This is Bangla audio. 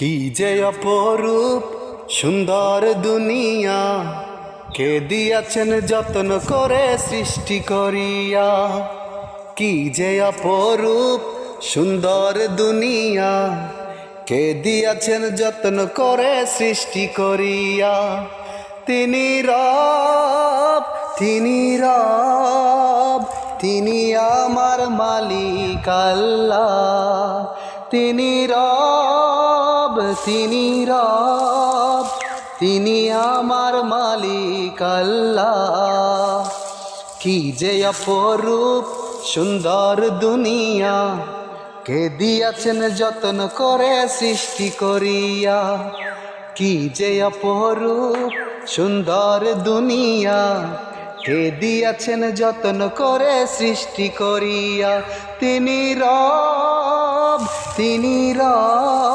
কি যে অপরূপ সুন্দর দুনিয়া, কে দিয়াছেন যত্ন করে সৃষ্টি করিয়া। কি যে অপরূপ সুন্দর দুনিয়া, কে দিয়াছেন যত্ন করে সৃষ্টি করিয়া। তিনি রব তিনি রব, তিনি আমার মালিক আল্লাহ। তিনি রব তিনি রব, তিনি আমার মালিক আল্লাহ। কি যে অপরূপ সুন্দর দুনিয়া, কে দিয়াছেন যত্ন করে সৃষ্টি করিয়া। কি যে অপরূপ সুন্দর দুনিয়া, কে দিয়াছেন যত্ন করে সৃষ্টি করিয়া। তিনি রব তিনি রব।